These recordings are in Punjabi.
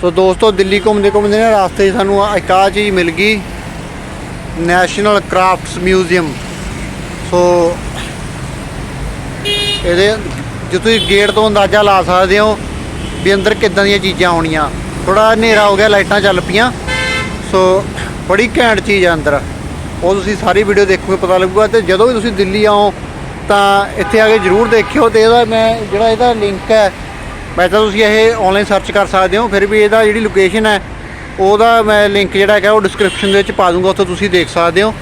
ਸੋ ਦੋਸਤੋ, ਦਿੱਲੀ ਘੁੰਮਦੇ ਘੁੰਮਦੇ ਨਾ ਰਾਸਤੇ 'ਚ ਸਾਨੂੰ ਇੱਕ ਆਹ ਚੀਜ਼ ਮਿਲ ਗਈ ਨੈਸ਼ਨਲ ਕਰਾਫਟਸ ਮਿਊਜ਼ੀਅਮ ਸੋ ਇਹਦੇ ਜੇ ਤੁਸੀਂ ਗੇਟ ਤੋਂ ਅੰਦਾਜ਼ਾ ਲਾ ਸਕਦੇ ਹੋ ਵੀ ਅੰਦਰ ਕਿੱਦਾਂ ਦੀਆਂ ਚੀਜ਼ਾਂ ਹੋਣੀਆਂ ਥੋੜਾ ਹਨੇਰਾ ਹੋ ਗਿਆ, ਲਾਈਟਾਂ ਚੱਲ ਪਈਆਂ। ਸੋ ਬੜੀ ਘੈਂਟ ਚੀਜ਼ ਆ ਅੰਦਰ। ਉਹ ਤੁਸੀਂ ਸਾਰੀ ਵੀਡੀਓ ਦੇਖੋਗੇ, ਪਤਾ ਲੱਗੂਗਾ ਤੇ ਜਦੋਂ ਵੀ ਤੁਸੀਂ ਦਿੱਲੀ ਆਓ ਤਾਂ ਇੱਥੇ ਆ ਕੇ ਜਰੂਰ ਦੇਖਿਓ ਤੇ ਇਹਦਾ ਮੈਂ ਜਿਹੜਾ ਇਹਦਾ ਲਿੰਕ ਹੈ ਵੈਸੇ ਤਾਂ ਤੁਸੀਂ ਇਹ ਆਨਲਾਈਨ ਸਰਚ ਕਰ ਸਕਦੇ ਹੋ, ਫਿਰ ਵੀ ਇਹਦਾ ਜਿਹੜੀ ਲੋਕੇਸ਼ਨ ਹੈ, ਉਹਦਾ ਮੈਂ ਲਿੰਕ ਜਿਹੜਾ ਹੈਗਾ ਉਹ ਡਿਸਕ੍ਰਿਪਸ਼ਨ ਦੇ ਵਿੱਚ ਪਾ ਦੂੰਗਾ, ਉੱਥੇ ਤੁਸੀਂ ਦੇਖ ਸਕਦੇ ਹੋ।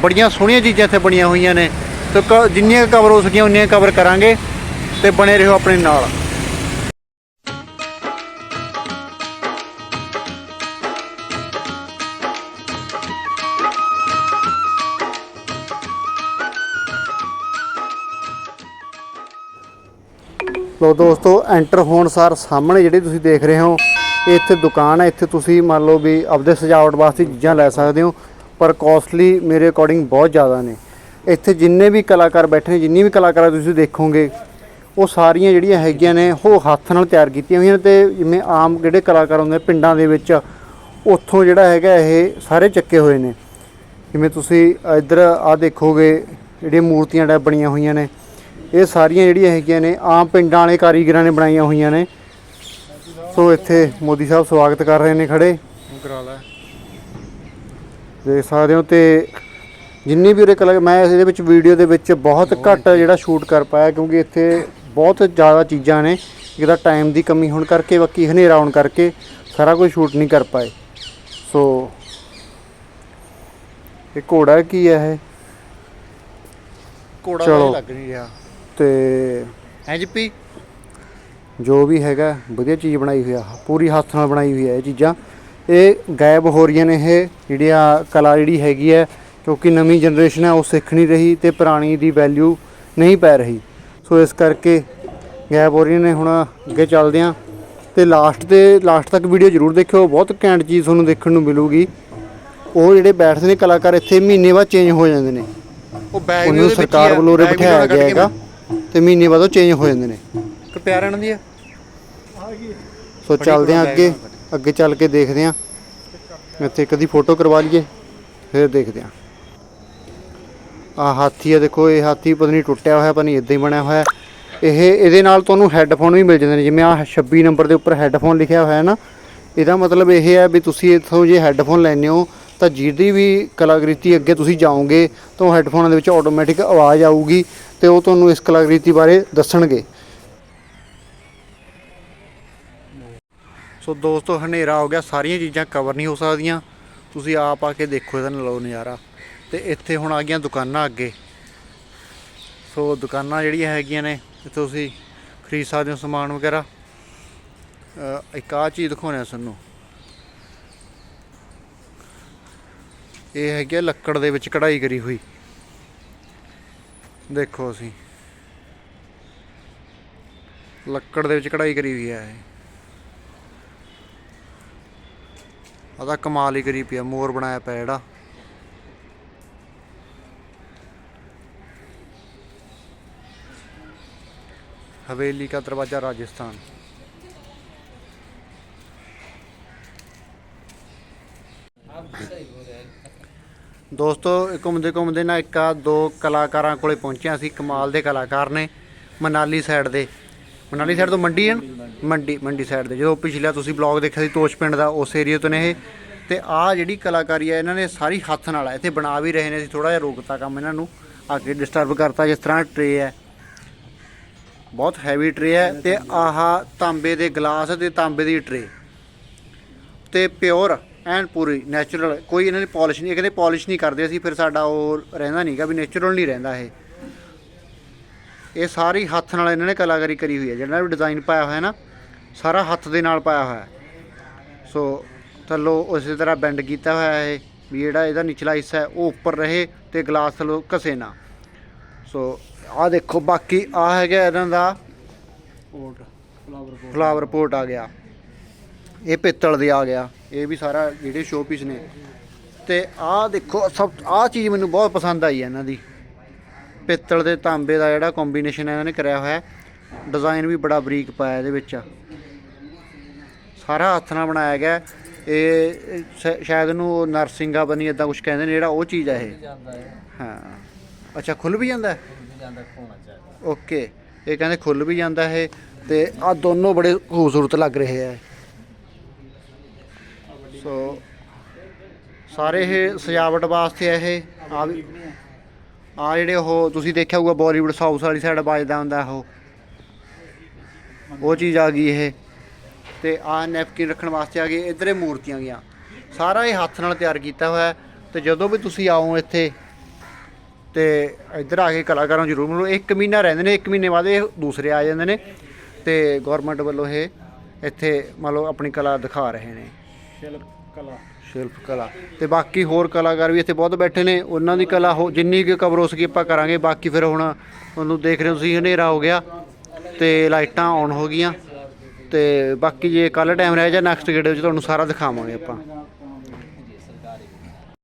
ਬੜੀਆਂ ਸੋਹਣੀਆਂ ਚੀਜ਼ਾਂ ਇੱਥੇ ਬਣੀਆਂ ਹੋਈਆਂ ਨੇ। ਤੇ ਕ- ਜਿੰਨੀਆਂ ਕਵਰ ਹੋ ਸਕੀਆਂ, ਉਨੀਆਂ ਕਵਰ ਕਰਾਂਗੇ ਤੇ ਬਣੇ ਰਹੋ ਆਪਣੇ ਨਾਲ। ਲੋ ਦੋਸਤੋ ਐਂਟਰ ਹੋਣ ਸਾਰ ਸਾਹਮਣੇ ਜਿਹੜੇ ਤੁਸੀਂ ਦੇਖ ਰਹੇ ਹੋ, ਇਹ ਇੱਥੇ ਦੁਕਾਨ ਹੈ। ਇੱਥੇ ਤੁਸੀਂ ਮੰਨ ਲਓ ਵੀ ਆਪਦੇ ਸਜਾਵਟ ਵਾਸਤੇ ਚੀਜ਼ਾਂ ਲੈ ਸਕਦੇ ਹੋ, ਪਰ ਕੋਸਟਲੀ ਮੇਰੇ ਅਕੋਰਡਿੰਗ ਬਹੁਤ ਜ਼ਿਆਦਾ ਨੇ। ਇੱਥੇ ਜਿੰਨੇ ਵੀ ਕਲਾਕਾਰ ਬੈਠੇ ਨੇ, ਜਿੰਨੀ ਵੀ ਕਲਾਕਾਰਾਂ ਤੁਸੀਂ ਦੇਖੋਗੇ, ਉਹ ਸਾਰੀਆਂ ਜਿਹੜੀਆਂ ਹੈਗੀਆਂ ਨੇ, ਉਹ ਹੱਥ ਨਾਲ ਤਿਆਰ ਕੀਤੀਆਂ ਹੋਈਆਂ ਨੇ ਤੇ ਜਿਵੇਂ ਆਮ ਜਿਹੜੇ ਕਲਾਕਾਰ ਹੁੰਦੇ ਪਿੰਡਾਂ ਦੇ ਵਿੱਚ, ਉੱਥੋਂ ਜਿਹੜਾ ਹੈਗਾ ਇਹ ਸਾਰੇ ਚੱਕੇ ਹੋਏ ਨੇ। ਜਿਵੇਂ ਤੁਸੀਂ ਇੱਧਰ ਆ ਦੇਖੋਗੇ, ਜਿਹੜੀਆਂ ਮੂਰਤੀਆਂ ਟੈਪ ਬਣੀਆਂ ਹੋਈਆਂ ਨੇ ਇਹ ਸਾਰੀਆਂ ਜਿਹੜੀਆਂ ਹੈਗੀਆਂ ਨੇ ਆਮ ਪਿੰਡਾਂ ਵਾਲੇ ਕਾਰੀਗਰਾਂ ਨੇ ਬਣਾਈਆਂ ਹੋਈਆਂ ਨੇ। ਸੋ ਇੱਥੇ ਮੋਦੀ ਸਾਹਿਬ ਸਵਾਗਤ ਕਰ ਰਹੇ ਨੇ ਖੜੇ। ਕਰਾ ਲੈ ਦੇਖ ਸਕਦੇ ਹੋ ਤੇ ਜਿੰਨੀ ਵੀ ਉਰੇ ਕਲਾ ਮੈਂ ਇਹਦੇ ਵਿੱਚ ਵੀਡੀਓ ਦੇ ਵਿੱਚ ਬਹੁਤ ਘੱਟ ਜਿਹੜਾ ਸ਼ੂਟ ਕਰ ਪਾਇਆ ਕਿਉਂਕਿ ਇੱਥੇ ਬਹੁਤ ਜ਼ਿਆਦਾ ਚੀਜ਼ਾਂ ਨੇ ਇਹਦਾ ਟਾਈਮ ਦੀ ਕਮੀ ਹੋਣ ਕਰਕੇ ਬਾਕੀ ਹਨੇਰਾ ਹੋਣ ਕਰਕੇ ਸਾਰਾ ਕੁਝ ਸ਼ੂਟ ਨਹੀਂ ਕਰ ਪਾਏ। ਸੋ ਇਹ ਘੋੜਾ ਕੀ ਹੈ ਇਹ? ਘੋੜਾ ਲੱਗ ਨਹੀਂ ਰਿਹਾ। ਤੇ ਹੈ ਜੀਪੀ? ਜੋ ਵੀ ਹੈਗਾ ਵਧੀਆ ਚੀਜ਼ ਬਣਾਈ ਹੋਈ ਆ ਪੂਰੀ ਹੱਥ ਨਾਲ ਬਣਾਈ ਹੋਈ ਹੈ ਇਹ ਚੀਜ਼ਾਂ। ਇਹ ਗਾਇਬ ਹੋ ਰਹੀਆਂ ਨੇ ਇਹ ਜਿਹੜੀਆਂ ਕਲਾ ਜਿਹੜੀ ਹੈਗੀ ਹੈ ਕਿਉਂਕਿ ਨਵੀਂ ਜਨਰੇਸ਼ਨ ਹੈ ਉਹ ਸਿੱਖ ਨਹੀਂ ਰਹੀ ਤੇ ਪੁਰਾਣੀ ਦੀ ਵੈਲਿਊ ਨਹੀਂ ਪੈ ਰਹੀ। ਸੋ ਇਸ ਕਰਕੇ ਗਾਇਬ ਹੋ ਰਹੀਆਂ ਨੇ ਹੁਣ ਅੱਗੇ ਚੱਲਦੇ ਹਾਂ ਤੇ ਲਾਸਟ ਤੇ ਲਾਸਟ ਤੱਕ ਵੀਡੀਓ ਜ਼ਰੂਰ ਦੇਖਿਓ ਬਹੁਤ ਘੈਂਟ ਚੀਜ਼ ਤੁਹਾਨੂੰ ਦੇਖਣ ਨੂੰ ਮਿਲੂਗੀ। ਉਹ ਜਿਹੜੇ ਬੈਠਦੇ ਨੇ ਕਲਾਕਾਰ ਇੱਥੇ ਮਹੀਨੇ ਬਾਅਦ ਚੇਂਜ ਹੋ ਜਾਂਦੇ ਨੇ। ਉਹ ਬੈਗ ਉਹਨੂੰ ਸਰਕਾਰ ਵੱਲੋਂ ਉਰੇ ਬਿਠਾਇਆ ਗਿਆ ਹੈਗਾ। ਤੇ ਮਹੀਨੇ ਬਾਅਦ ਉਹ ਚੇਂਜ ਹੋ ਜਾਂਦੇ ਨੇ। ਕਿ ਪਿਆਰ ਇਹਨਾਂ ਦੀ ਆ? ਸੋ ਚੱਲਦੇ ਕਰੋ ਅੱਗੇ ਅੱਗੇ ਚੱਲ ਕੇ ਦੇਖਦੇ ਹਾਂ। ਇੱਥੇ ਕਦੀ ਫੋਟੋ ਕਰਵਾ ਲਈਏ ਫਿਰ ਦੇਖਦੇ ਹਾਂ। ਆ ਹਾਥੀ ਆ ਦੇਖੋ ਇਹ ਹਾਥੀ ਪਤਾ ਨਹੀਂ ਟੁੱਟਿਆ ਹੋਇਆ ਪਤਾ ਨਹੀਂ ਇਦਾਂ ਹੀ ਬਣਿਆ ਹੋਇਆ। ਇਹ ਇਹਦੇ ਨਾਲ ਤੁਹਾਨੂੰ ਹੈੱਡਫੋਨ ਵੀ ਮਿਲ ਜਾਂਦੇ ਨੇ ਜਿਵੇਂ ਆ 26 ਨੰਬਰ ਦੇ ਉੱਪਰ ਹੈੱਡਫੋਨ ਲਿਖਿਆ ਹੋਇਆ ਹੈ ਨਾ ਇਹਦਾ ਮਤਲਬ ਇਹ ਹੈ ਵੀ ਤੁਸੀਂ ਇੱਥੋਂ ਜੇ ਹੈੱਡਫੋਨ ਲੈਣੇ ਹੋ ਤਾਂ ਜਿਹਦੀ ਵੀ ਕਲਾਕ੍ਰਿਤੀ ਅੱਗੇ ਤੁਸੀਂ ਜਾਓਗੇ ਤਾਂ ਹੈੱਡਫੋਨਾਂ ਦੇ ਵਿੱਚ ਆਟੋਮੈਟਿਕ ਆਵਾਜ਼ ਆਊਗੀ। ਤੇ ਉਹ ਤੁਹਾਨੂੰ ਇਸ ਕਲਾਕ੍ਰਿਤੀ ਬਾਰੇ ਦੱਸਣਗੇ। ਸੋ ਦੋਸਤੋ, ਹਨੇਰਾ ਹੋ ਗਿਆ, ਸਾਰੀਆਂ ਚੀਜ਼ਾਂ ਕਵਰ ਨਹੀਂ ਹੋ ਸਕਦੀਆਂ। ਤੁਸੀਂ ਆਪ ਆ ਕੇ ਦੇਖੋ ਇਹਦਾ ਲਓ ਨਜ਼ਾਰਾ। ਤੇ ਇੱਥੇ ਹੁਣ ਆ ਗਈਆਂ ਦੁਕਾਨਾਂ ਅੱਗੇ। ਸੋ ਦੁਕਾਨਾਂ ਜਿਹੜੀਆਂ ਹੈਗੀਆਂ ਨੇ ਇੱਥੇ ਤੁਸੀਂ ਖਰੀਦ ਸਕਦੇ ਹੋ ਸਮਾਨ ਵਗੈਰਾ। ਇੱਕ ਆ ਚੀਜ਼ ਦਿਖਾਉਣਾ ਸਾਨੂੰ ਇਹ ਹੈਗੀ ਆ ਲੱਕੜ ਦੇ ਵਿੱਚ ਕਢਾਈ ਕਰੀ ਹੋਈ। ਦੇਖੋ ਅਸੀਂ। ਲੱਕੜ ਦੇ ਵਿੱਚ ਕਢਾਈ ਕਰੀ ਹੋਈ ਹੈ ਇਹ। ਉਹਦਾ ਕਮਾਲ ਹੀ ਕਰੀ ਪਿਆ ਮੋਰ ਬਣਾਇਆ ਪਿਆ ਜਿਹੜਾ। ਹਵੇਲੀ ਦਾ ਦਰਵਾਜ਼ਾ ਰਾਜਸਥਾਨ। ਦੋਸਤੋ ਘੁੰਮਦੇ ਘੁੰਮਦੇ ਨਾ ਇੱਕ ਆ ਦੋ ਕਲਾਕਾਰਾਂ ਕੋਲੇ ਪਹੁੰਚਿਆ ਸੀ, ਕਮਾਲ ਦੇ ਕਲਾਕਾਰ ਨੇ ਮਨਾਲੀ ਸਾਈਡ ਦੇ। ਮਨਾਲੀ ਸਾਈਡ ਤੋਂ ਮੰਡੀ ਹੈ ਨਾ? ਮੰਡੀ ਮੰਡੀ ਸਾਈਡ ਦੇ। ਜਦੋਂ ਪਿਛਲਾ ਤੁਸੀਂ ਬਲੌਗ ਦੇਖਿਆ ਸੀ, ਤੋਸ਼ ਪਿੰਡ ਦਾ, ਉਸ ਏਰੀਆ ਤੋਂ ਨੇ ਇਹ। ਤੇ ਆ ਜਿਹੜੀ ਕਲਾਕਾਰੀ ਹੈ ਇਹਨਾਂ ਨੇ ਸਾਰੀ ਹੱਥ ਨਾਲ ਹੈ ਇੱਥੇ ਬਣਾ ਵੀ ਰਹੇ ਨੇ, ਅਸੀਂ ਥੋੜਾ ਜਿਹਾ ਰੋਕਤਾ ਕੰਮ ਇਹਨਾਂ ਨੂੰ। ਆ ਕੇ ਡਿਸਟਰਬ ਕਰਤਾ, ਜਿਸ ਤਰ੍ਹਾਂ ਟਰੇ ਹੈ। ਬਹੁਤ ਹੈਵੀ ਟਰੇ ਹੈ ਤੇ ਆਹ ਤਾਂਬੇ ਦੇ ਗਲਾਸ ਤੇ ਤਾਂਬੇ ਦੀ ਟਰੇ ਤੇ ਪਿਓਰ ਐਨ ਪੂਰੀ ਨੈਚੁਰਲ ਕੋਈ ਇਹਨਾਂ ਨੇ ਪਾਲਿਸ਼ ਨਹੀਂ ਇਹ ਕਹਿੰਦੇ ਪਾਲਿਸ਼ ਨਹੀਂ ਕਰਦੇ ਅਸੀਂ ਫਿਰ ਸਾਡਾ ਉਹ ਰਹਿੰਦਾ ਨਹੀਂਗਾ ਵੀ ਨੈਚੁਰਲ ਨਹੀਂ ਰਹਿੰਦਾ ਇਹ। ਇਹ ਸਾਰੀ ਹੱਥ ਨਾਲ ਇਹਨਾਂ ਨੇ ਕਲਾਕਾਰੀ ਕਰੀ ਹੋਈ ਹੈ ਜਿਹੜਾ ਵੀ ਡਿਜ਼ਾਈਨ ਪਾਇਆ ਹੋਇਆ ਹੈ ਨਾ ਸਾਰਾ ਹੱਥ ਦੇ ਨਾਲ ਪਾਇਆ ਹੋਇਆ ਸੋ ਥੱਲੋਂ ਉਸੇ ਤਰ੍ਹਾਂ ਬੈਂਡ ਕੀਤਾ ਹੋਇਆ ਹੈ ਇਹ ਵੀ ਜਿਹੜਾ ਇਹਦਾ ਨਿਚਲਾ ਹਿੱਸਾ ਹੈ ਉਹ ਉੱਪਰ ਰਹੇ ਤੇ ਗਲਾਸ ਥੱਲੋਂ ਘਸੇ ਨਾ। ਸੋ ਆਹ ਦੇਖੋ ਬਾਕੀ ਆ ਹੈਗਾ ਇਹਨਾਂ ਦਾ ਪੋਰਟ ਫਲਾਵਰ ਪੋਟ ਆ ਗਿਆ। ਇਹ ਪਿੱਤਲ ਦੇ ਆ ਗਿਆ। ਇਹ ਵੀ ਸਾਰਾ ਜਿਹੜੇ ਸ਼ੋਪੀਸ ਨੇ। ਤੇ ਆਹ ਦੇਖੋ, ਸਭ, ਆਹ ਚੀਜ਼ ਮੈਨੂੰ ਬਹੁਤ ਪਸੰਦ ਆਈ ਹੈ ਇਹਨਾਂ ਦੀ। ਪਿੱਤਲ ਦੇ ਤਾਂਬੇ ਦਾ ਜਿਹੜਾ ਕੰਬੀਨੇਸ਼ਨ ਇਹਨਾਂ ਨੇ ਕਰਿਆ ਹੋਇਆ ਡਿਜ਼ਾਈਨ ਵੀ ਬੜਾ ਬਰੀਕ ਪਾਇਆ ਇਹਦੇ ਵਿੱਚ। ਸਾਰਾ ਹੱਥ ਨਾਲ ਬਣਾਇਆ ਗਿਆ ਇਹ ਇਹ ਸ਼ਾਇਦ ਇਹਨੂੰ ਨਰਸਿੰਗਾ ਬਣੀ ਇਦਾਂ ਕੁਝ ਕਹਿੰਦੇ ਨੇ, ਜਿਹੜਾ ਉਹ ਚੀਜ਼ ਹੈ ਇਹ। ਹੈ। ਹਾਂ ਅੱਛਾ ਖੁੱਲ ਵੀ ਜਾਂਦਾ ਹੈ? ਓਕੇ ਇਹ ਕਹਿੰਦੇ ਖੁੱਲ ਵੀ ਜਾਂਦਾ ਇਹ ਤੇ ਆ ਦੋਨੋਂ ਬੜੇ ਖੂਬਸੂਰਤ ਲੱਗ ਰਹੇ ਆ ਸੋ ਸਾਰੇ ਇਹ ਸਜਾਵਟ ਵਾਸਤੇ ਆ ਇਹ। ਆ ਵੀ ਆ ਜਿਹੜੇ ਉਹ ਤੁਸੀਂ ਦੇਖਿਆ ਹੋਊਗਾ ਬਾਲੀਵੁੱਡ ਸਾਊਥ ਵਾਲੀ ਸਾਈਡ ਵੱਜਦਾ ਹੁੰਦਾ ਉਹ। ਉਹ ਚੀਜ਼ ਆ ਗਈ ਇਹ। ਤੇ ਆ ਨੈਪਕਿਨ ਰੱਖਣ ਵਾਸਤੇ ਆ ਗਏ ਇੱਧਰ ਮੂਰਤੀਆਂ ਗਈਆਂ। ਸਾਰਾ ਇਹ ਹੱਥ ਨਾਲ ਤਿਆਰ ਕੀਤਾ ਹੋਇਆ ਹੈ। ਤੇ ਜਦੋਂ ਵੀ ਤੁਸੀਂ ਆਓ ਇੱਥੇ, ਤੇ ਇੱਧਰ ਆ ਕੇ ਕਲਾਕਾਰਾਂ ਨੂੰ ਜ਼ਰੂਰ ਮਿਲੋ। ਇੱਕ ਮਹੀਨਾ ਰਹਿੰਦੇ ਨੇ, ਇੱਕ ਮਹੀਨੇ ਬਾਅਦ ਇਹ ਦੂਸਰੇ ਆ ਜਾਂਦੇ ਨੇ। ਤੇ ਗਵਰਨਮੈਂਟ ਵੱਲੋਂ ਇਹ ਇੱਥੇ ਮੰਨ ਲਓ ਆਪਣੀ ਕਲਾ ਦਿਖਾ ਰਹੇ ਨੇ। ਸ਼ਿਲਪ ਕਲਾ। ਸ਼ਿਲਪ ਕਲਾ। ਤੇ ਬਾਕੀ ਹੋਰ ਕਲਾਕਾਰ ਵੀ ਇੱਥੇ ਬਹੁਤ ਬੈਠੇ ਨੇ। ਉਹਨਾਂ ਦੀ ਕਲਾ ਹੋ ਜਿੰਨੀ ਕੁ ਕਵਰ ਹੋ ਸਕੀ ਆਪਾਂ ਕਰਾਂਗੇ। ਬਾਕੀ ਫਿਰ ਹੁਣ ਤੁਹਾਨੂੰ ਦੇਖ ਰਹੇ ਹੋ ਤੁਸੀਂ, ਹਨੇਰਾ ਹੋ ਗਿਆ। ਤੇ ਲਾਈਟਾਂ ਆਨ ਹੋ ਗਈਆਂ। ਤੇ ਬਾਕੀ ਜੇ ਕੱਲ ਟਾਈਮ ਰਹਿ ਜਾ ਨੈਕਸਟ ਵੀਡੀਓ 'ਚ ਤੁਹਾਨੂੰ ਸਾਰਾ ਦਿਖਾਵਾਂਗੇ ਆਪਾਂ।